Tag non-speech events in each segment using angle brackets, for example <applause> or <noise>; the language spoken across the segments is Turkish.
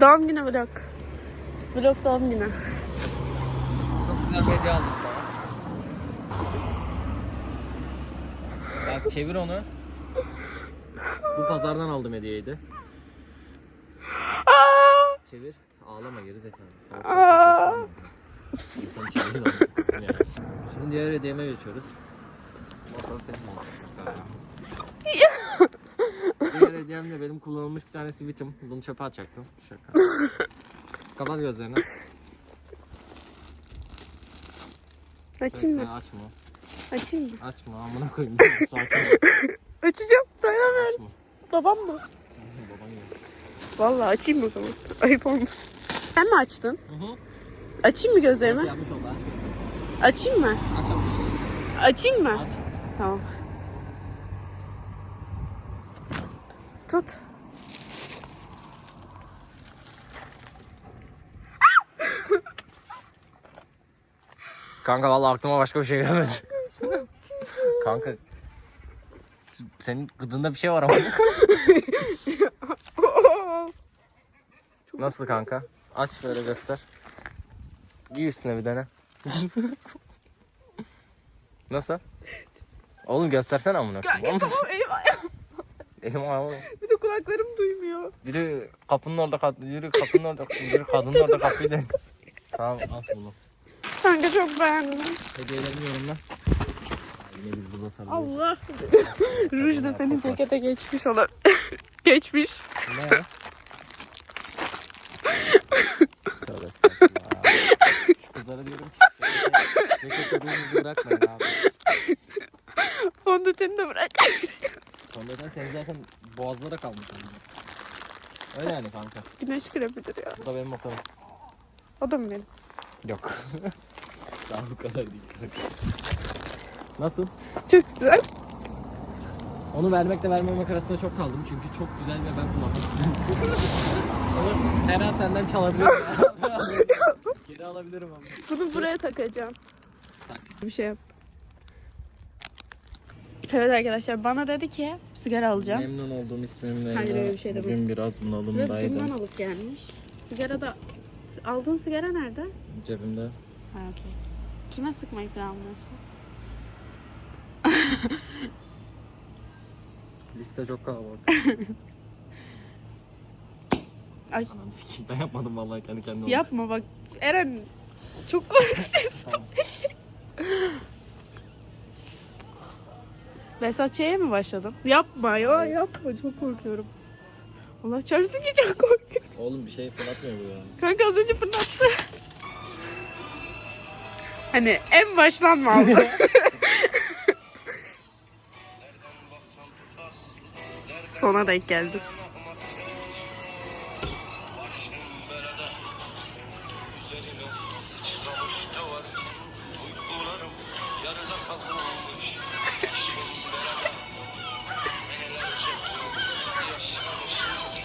Doğum günü vlog. Vlog doğum günü. çok güzel hediye aldım sana. Bak çevir onu. Bu pazardan aldım hediyeyi de. Çevir. Ağlama geri zekalı. Salak salak lan. Yani. Şimdi diğer hediyeme geçiyoruz. Motor senin olsun. Diğer hediyem de benim kullanılmış bir tane sivitim. Bunu çöpe atacaktım. Şaka. Kapat gözlerini. Açayım mı? açma. Açayım mı? Açma amına koyayım. Sakin ol. <laughs> Açacağım. Dayanamıyorum. Açma. Babam mı? Baban geldi. Vallahi açayım o zaman. <laughs> Ayıp olmasın. Sen mi açtın? Hı hı. Açayım mı gözlerimi? Nasıl yapmış oldu? Aç. Açayım mı? Aç ama. Açayım mı? Aç. Tamam. Tut. Kanka vallahi aklıma başka bir şey gelmedi. <laughs> <laughs> Kanka senin gıdında bir şey var ama. <laughs> Nasıl kanka? Aç böyle göster. Giy üstüne bir tane. <laughs> Nasıl? Oğlum göstersene amına koyayım. Oğlum, elim Elim ayağım. Bir de kulaklarım duymuyor. Biri kapının orada kat, biri kapının orada, biri kadının orada kapıyı da. Tamam at bunu. Kanka çok beğendim. Hediyelerimi yorumla. Yine biz burada sarılıyoruz. Allah. <laughs> Ruj da senin cekete geçmiş olan. <laughs> geçmiş. Ne? <laughs> Tövbe estağfurullah. Şu kızlara diyorum ki cekete- cekete rujunuzu bırakmayın abi. Fondöteni de bırak. Sonradan senin zaten boğazlara kalmış. Öyle yani kanka. Güneş krepidir ya. Bu da benim motorum. O da mı benim? Yok. Daha bu kadar değil kanka. Nasıl? Çok güzel. Onu vermekle vermemek arasında çok kaldım çünkü çok güzel ve ben kullanmak istiyorum. Onu <laughs> her an senden çalabilirim. <laughs> Geri alabilirim ama. Bunu buraya takacağım. Bir şey yap. Evet arkadaşlar bana dedi ki sigara alacağım. Memnun oldum ismim Leyla. Hayır, öyle bir şey de Bugün biraz bunalımdaydım. bundan alıp gelmiş. Sigara da... Aldığın sigara nerede? Cebimde. Ha okey. Kime sıkmayı planlıyorsun? Liste çok kalabalık. <laughs> Ay Ananı sikeyim. Ben yapmadım vallahi kendi kendime. yapma bak. Eren çok korkuyorsun. Tamam. <laughs> Vesatçı'ya mi başladın? Yapma ya yapma çok korkuyorum. Allah çarpsın ki çok korkuyorum. Oğlum bir şey fırlatmıyor bu ya. Kanka az önce fırlattı. Hani en baştan mı aldın? <laughs> Sona denk geldim.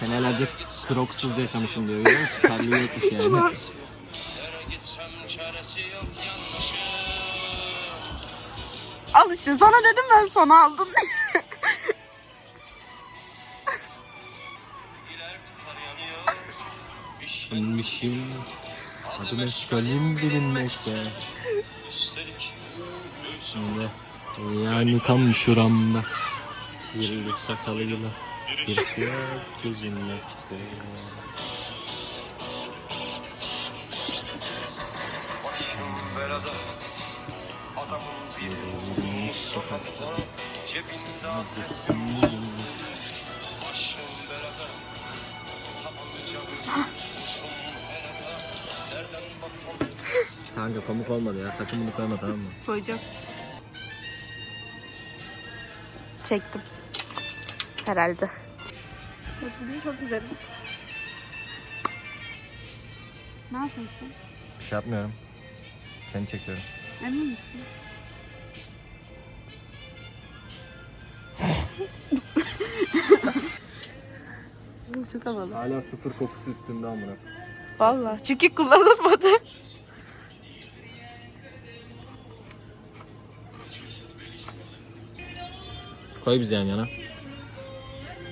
Senelerce kroksuz yaşamışım diyor. Görüyor musun? Terliği yokmuş yani. Al işte sana dedim ben sana aldın. <laughs> Bilmişim. Adım eşkalim bilinmekte. Şimdi yani tam şuramda. Kirli sakalıyla bir siyah gezinmekte. Adamın Yürüyorum sokakta. cebinde Adresim başım Kanka komik olmadı ya. Sakın bunu koyma tamam mı? Koyacağım. Çektim. Herhalde. Bugün çok güzel. Ne yapıyorsun? Bir şey yapmıyorum. Seni çekiyorum. Emin misin? <laughs> Çok havalı. Hala sıfır kokusu üstünde amına. Valla. Çünkü kullanılmadı. Koy bizi yan yana.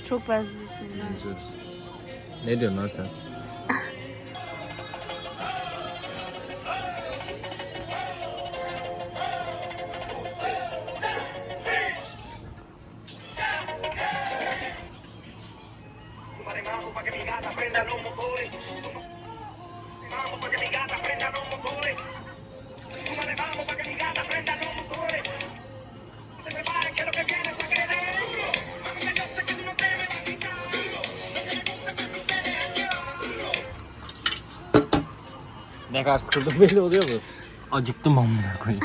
Çok benziyorsun. Ne diyorsun lan sen? Kadar sıkıldım <laughs> belli oluyor mu? Acıktım amına koyayım.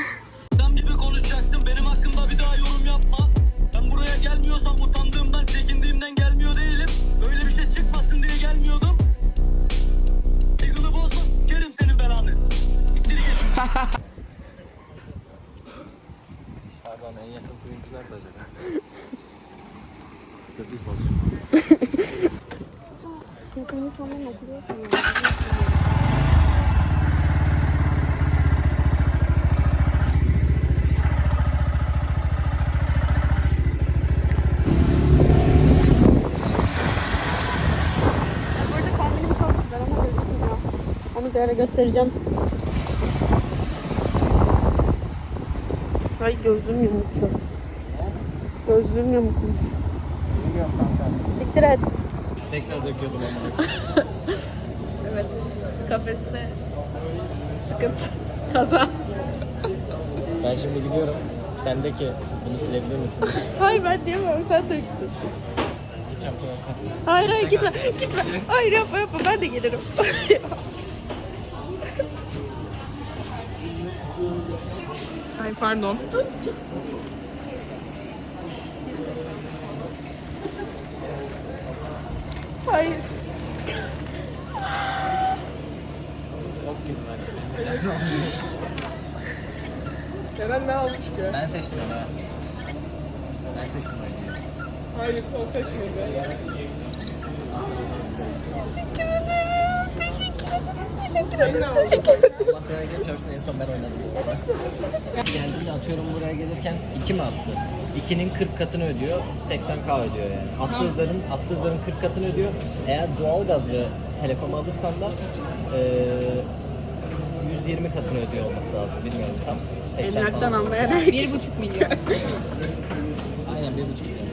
Sen bir konuşacaksın benim hakkımda bir daha yorum yapma. Ben buraya gelmiyorsam utandığımdan, çekindiğimden gelmiyor değilim. Böyle bir şey çıkmasın diye gelmiyordum. Saygını bozma, kerim senin belanı. Siktir git. <laughs> Pardon en yakın kuyumcular da acaba? <laughs> Biz basıyoruz. Burada kombinim çok güzel ama gözükmüyor. Onu bir ara göstereceğim. Ay gözlüğüm yamuktu. Gözlüğüm yamukmuş. Siktir et. Tekrar döküyordum amına. <laughs> Evet. Kafeste sıkıntı. Kaza. Ben şimdi gidiyorum. Sendeki bunu silebilir misiniz? Hayır ben diyemem sen döktün. Hayır hayır gitme gitme. Hayır yapma yapma ben de gelirim. <laughs> Ay pardon. Hayır. Eren ne almış ki? Ben seçtim onu. Ben seçtim onu. Hayır o seçmedi. Allah buraya gel çarpsın en son ben oynadım. Geldiğinde atıyorum buraya gelirken 2 mi attı? 2'nin 40 katını ödüyor, 80k ödüyor yani. Attığı zarın, attığı zarın 40 katını ödüyor. Eğer doğalgaz ve telekom alırsan da eee 120 katını ödüyor olması lazım. Bilmiyorum tam. 80 Emlaktan falan. anlayan her bir buçuk milyon. Aynen 1,5 milyon.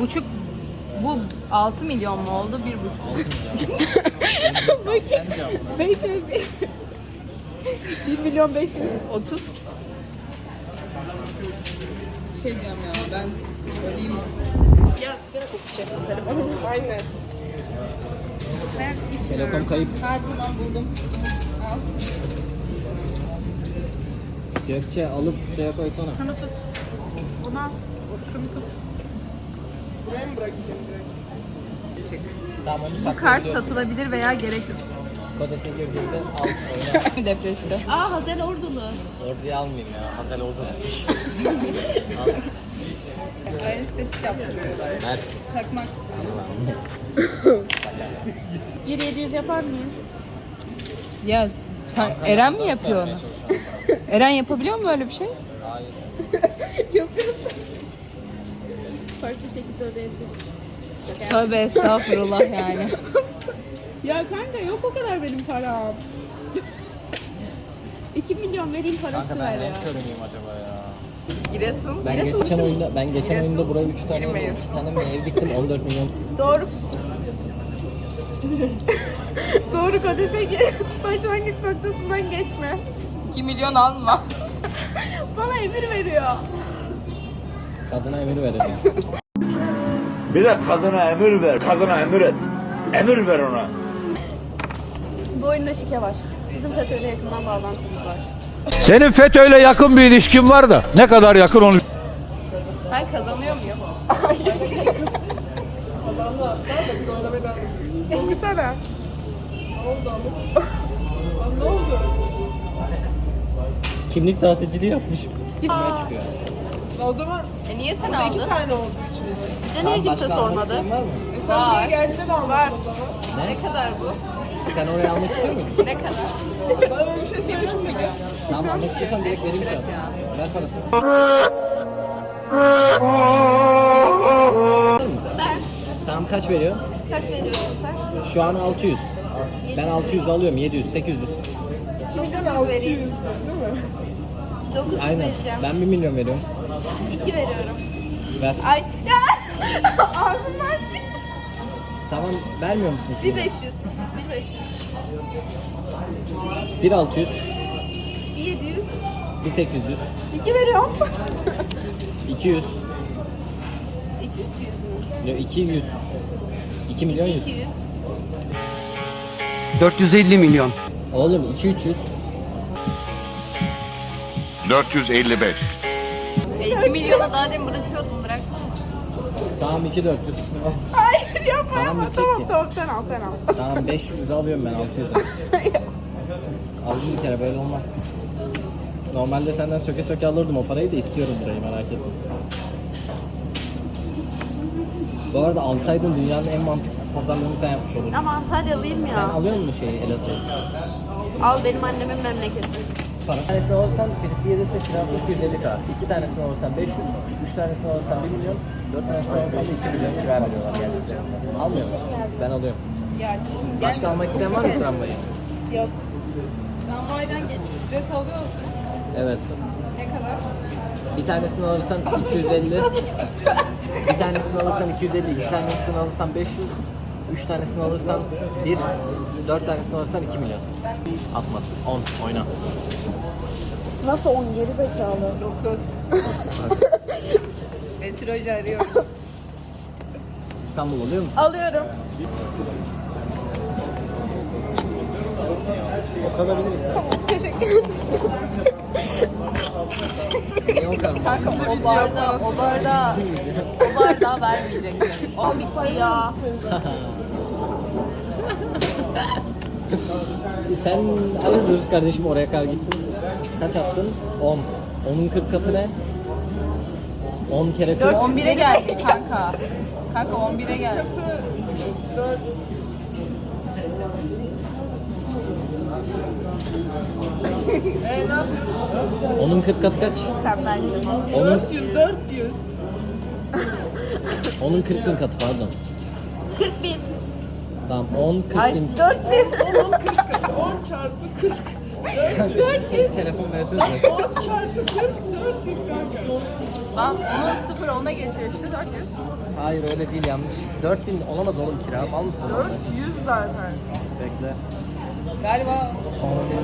Buçuk bu 6 milyon mu oldu? Bir buçuk. Sence <laughs> ama. 500 bin. 1 milyon 500. 30. Şey diyeceğim ya ben öleyim? Ya sigara kokacak telefonum. Aynen. Ben Telekom kayıp. Ha tamam buldum. Al. Gökçe alıp şeye koysana. Şunu tut. Bunu al. Şunu tut. Buraya mı bırakayım direkt? Çık. Tamam onu Bu kart saklayabiliyorsun. satılabilir veya gerekli. Kodese girdiğinde al <laughs> oyna. Depreşte. Aa Hazel Ordulu. Orduyu almayayım ya. Hazel ordu <laughs> demiş. Aynı estetik yaptım. Mert. Çakmak. 1700 yapar mıyız? Ya sen Eren mi yapıyor onu? Eren yapabiliyor mu böyle bir şey? Hayır. <laughs> Farklı şekilde ödeyebiliriz. Tövbe estağfurullah yani. Ya kanka yok o kadar benim param. 2 milyon vereyim parası Kanka ver ben ya. renk körü müyüm acaba ya? Giresun. Ben geçen oyunda ben geçen Giresun. oyunda buraya 3 tane Girmeyiz. 3 tane mi ev diktim 14 milyon. Doğru. <laughs> Doğru kodese gir. Başlangıç noktasından geçme. 2 milyon alma. <laughs> Bana emir veriyor. Kadına emir verin. <laughs> Bir de kadına emir ver. Kadına emir et. Emir ver ona. Bu oyunda şike var. Sizin FETÖ'yle yakından bağlantınız var. Senin FETÖ'yle yakın bir ilişkin var da ne kadar yakın onu Ben kazanıyor muyum? Kazandı hatta da biz oynamaya devam ediyoruz. Ne oldu ama? Ne oldu? Kimlik sahteciliği yapmış. Kimliğe çıkıyor. O zaman E niye sen iki aldın? tane olduğu için. Bize niye kimse Başka almak sormadı? isteyen var mı? E sen buraya geldiğinde de o zaman. Ne? Ne kadar bu? Sen oraya almak istiyor muydun? Ne kadar? Bana böyle bir şey söylemiş miydin? Tamam almak istiyorsan direkt vereyim şu an. Ver parasını. Tamam kaç veriyor? Kaç veriyorsun sen? Şu an 600. Ben 600 alıyorum 700 800. Şimdi 600 değil mi? 900 Aynen. vereceğim. Ben 1 milyon veriyorum. 2 veriyorum. Ver. Ay ya. <laughs> Ağzından çıktı. Tamam vermiyor musun? 1500. 1500. 1 600, 700. 1 800, 2 veriyorum. 200, 200 mü? yok 200. 2 milyon 100. 200. 450 milyon. Oğlum 2 300. 455 E 2 milyona daha demin bırakıyordun bırak. Tamam 2 400. Hayır yapma Tamam, yapma. bitecek Tamam ki. tamam sen al sen al. tamam 500 alıyorum ben 600'e. <laughs> Aldım bir kere böyle olmaz. Normalde senden söke söke alırdım o parayı da istiyorum burayı merak etme. Bu arada alsaydın dünyanın en mantıksız pazarlığını sen yapmış olurdun. Ama Antalyalıyım Sen ya. alıyor musun şeyi Elazığ'ı? Al benim annemin memleketi. Para. Bir tanesini alırsan birisi gelirse kirası 250 k. İki tanesini alırsan 500, üç tanesini alırsan 1 milyon, dört tanesini alırsan da 2 milyon kira veriyorlar geldikçe. Almıyor musun? Ben alıyorum. Ya şimdi Başka almak isteyen var mı tramvayı? <laughs> Yok. Tramvaydan geç. Ücret alıyor musun? Evet. Ne kadar? Bir tanesini alırsan <laughs> 250. bir tanesini alırsan 250, iki tanesini alırsan 500, üç tanesini alırsan 1, dört tanesini alırsan 2 milyon. Atma. 10. Oyna. Nasıl 10 geri zekalı? 9. <laughs> Betül Hoca arıyor. İstanbul oluyor musun? Alıyorum. Teşekkür ederim. Niye o kadar? Kanka o bardağı, o bardağı, <laughs> o bardağı vermeyecekler. O Bitti ya. Sen hayırdır kardeşim oraya kadar gittin. Kaç attın? 10. 10'un 40 katı ne? 10 kere 40. 11'e geldi kanka. Kanka 11'e geldi. E? Onun 40 katı kaç? Sen. Onun, 400 400. <laughs> onun 40 bin katı pardon. 40 bin. Tamam 10 40 Ay bin. 4 bin. 10 40 10 çarpı 40. Telefon versenize. 10 çarpı 40 400 kanka. Lan onu sıfır ona getiriyor işte 400. Hayır öyle değil yanlış. 4000 olamaz oğlum kira. Mal mısın? 400 zaten. Bekle. Galiba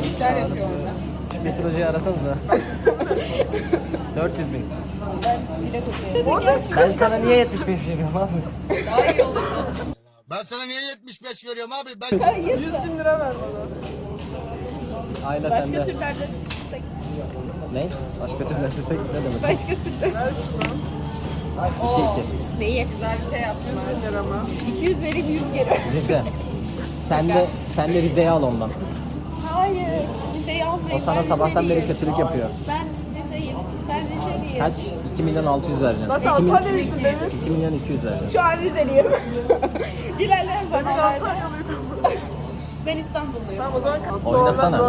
işler yapıyor orada. Şu Betül Hoca'yı arasanıza. 400 <laughs> bin. Ben sana niye 75 veriyorum abi? Daha iyi olurdu. Ben sana niye 75 veriyorum abi? Ben 100 bin lira ver bana. Aile Başka sende. türlerde Ne? Başka türlü seks ne demek? başka türlü. Ver şunu. 2 2. Neyi? Güzel bir şey yaptım. 100 bin lira mı? 200 vereyim 100 geri. Rize. Sen de, sen de Rize'yi al ondan. Hayır. Rize'yi almayın. O sana Ben sabahtan beri kötülük yapıyor. Ben Rize'yim. Ben Rizeliyim. Kaç? 2 milyon 600 vereceğim. Nasıl 2, milyon, Antalya'ya gitti demin? 2 milyon 200 vereceğim. Şu an Rizeliyim. <laughs> İlerleyen Ben zamanlarda. Ben İstanbulluyum. Tamam o zaman kaslı Oynasana. Ne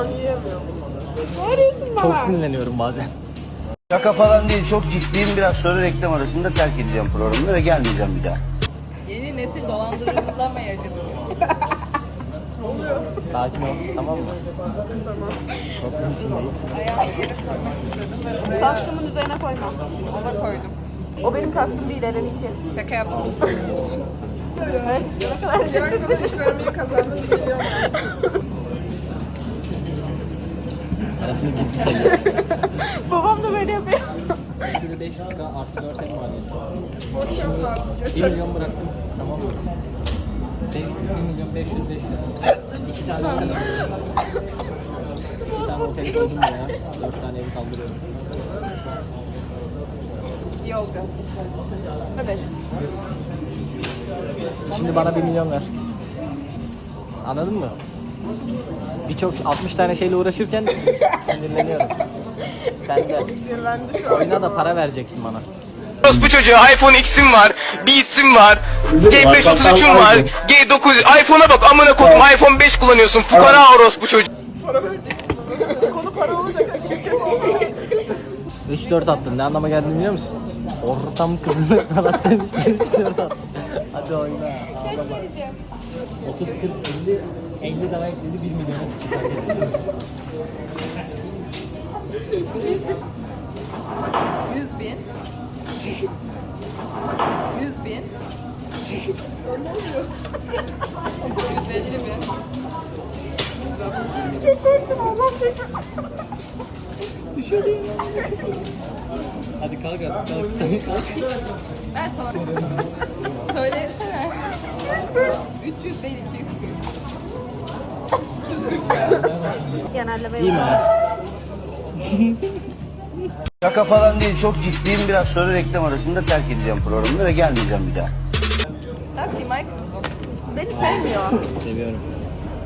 arıyorsun bana? Çok sinirleniyorum bazen. Şaka falan değil çok ciddiyim biraz sonra reklam arasında terk edeceğim programı ve gelmeyeceğim bir daha. Yeni nesil dolandırılamaya çalışıyor. <laughs> Sakin ol tamam mı? Tamam. Toplum içindeyiz. Ayağımı yere koymak istedim ve buraya Kaskımın üzerine koyma. ona koydum. O benim kaskım değil Eren'inki. Şaka yaptım. Evet ne kadar vermeyi kazandım biliyorum. Arasını gizli sayıyorum. Babam da böyle yapıyor. Şöyle 500k artı 4 ev maliyeti. Boş yapma artık. 1 milyon bıraktım. Tamam mı? 1 milyon 500 500. 2 tane otel Bir tane otel koydum ya. 4 tane evi kaldırıyorum. İyi olacağız. Evet. Şimdi bana 1 milyon ver. Anladın mı? Birçok 60 tane şeyle uğraşırken sinirleniyorum. Sen de. Sinirlendi şu an. Oyuna da para vereceksin bana. Orospu çocuğu iPhone X'im var, Beats'im var, G533'üm var, G9 iPhone'a bak amına kodum iPhone 5 kullanıyorsun fukara orospu çocuğu. Para vereceksin. Konu para olacak. Şirket oldu. 3-4 attın. Ne anlama geldiğini biliyor musun? Ortam kızını <laughs> falan demişler 3-4 attın. Hadi oyna. Ağlama. 30, 40, 50, 50 daha ekledi 1 milyona çıktı. Yüz bin. Yüz bin. Yüz elli bin. Hadi kalk artık kalk. kalk. Ben sana söylesene. 300 değil 200. Genelleme Sima. Şaka falan değil çok ciddiyim biraz sonra reklam arasında terk edeceğim programı ve gelmeyeceğim bir daha. Sen Simay kızın. Beni sevmiyor. Seviyorum.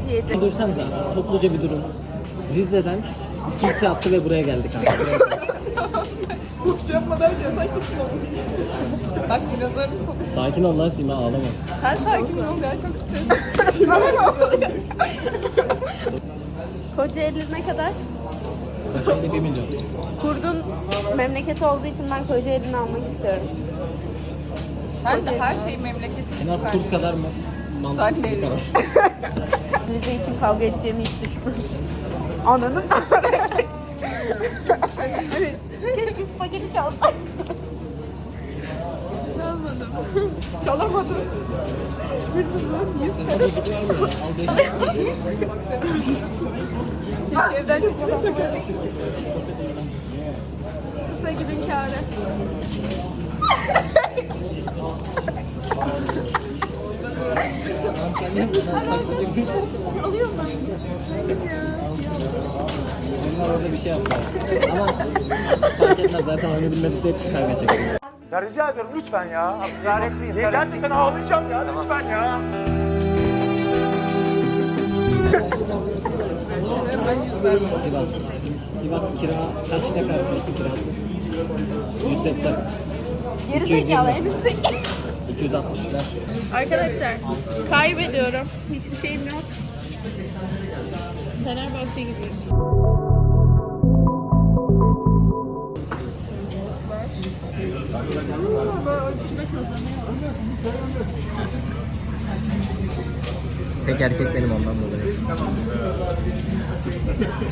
Diyecek. Dursanıza topluca bir durun. Rize'den 2-2 attı ve buraya geldik kanka. Boş yapma derken sen kimsin oğlum? Bak dinozor. Sakin ol lan Sima ağlama. Sen sakin ol ya çok stresli. <laughs> Kocaeli ne kadar? Kocaeli 1 milyon. Kurdun memleketi olduğu için ben Kocaeli'ni almak istiyorum. Sen de her şey memleketin En az kurt kadar mı? Sen Mantıksız de bir karar. Rize için kavga edeceğimi hiç düşünmemiştim. Anladın Keşke spaghetti çalsaydım. Çalmadım. Çalamadım. Hırsızlığın yüz mı? Beş. Keşke evden çıkmadan Kısa gidin kârı. Alıyorum ben. Onlar orada bir şey yaptılar. Ama fark etmez zaten oyunu bilmedikleri için kavga çekiyor. Ya rica ediyorum lütfen ya. Israr etmeyin. Ya gerçekten ağlayacağım ya lütfen ya. Sivas. Sivas kira kaç ne kadar Sivas'ın kirası? 180. Geri 220. zekalı en üstteki. 260 ver. Arkadaşlar kaybediyorum. Hiçbir şeyim yok. Fenerbahçe gibi. Tek erkek benim ondan dolayı.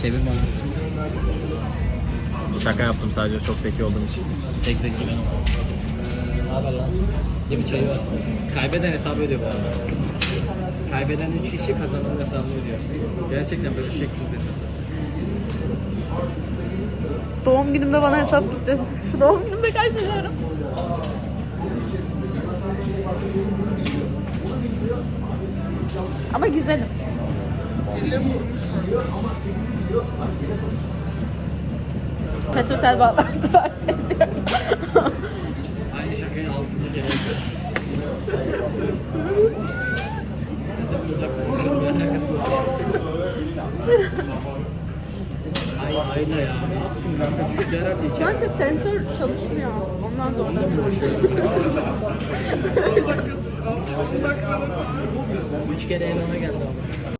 Çevir bana. Şaka yaptım sadece çok zeki olduğum için. Tek zeki benim. Haber lan? Bir çayı var. Kaybeden hesabı ödüyor bu arada. Kaybeden 3 kişi kazanan hesabını ödüyor. Gerçekten bölüşeceksiniz bir hesap. Doğum günümde bana hesap gitti. <laughs> Doğum günümde kaybediyorum. Ama güzelim. Petrosel bağlantılar seziyorum. <laughs> Aynı şakayı 6. kere yapıyoruz. Bize uzaktan bakıyorum, ben alakası yok. Ay ayna ya. Ne yaptın kanka? Sensör çalışmıyor. Ondan zorlanıyorum. Üç kere elime geldi.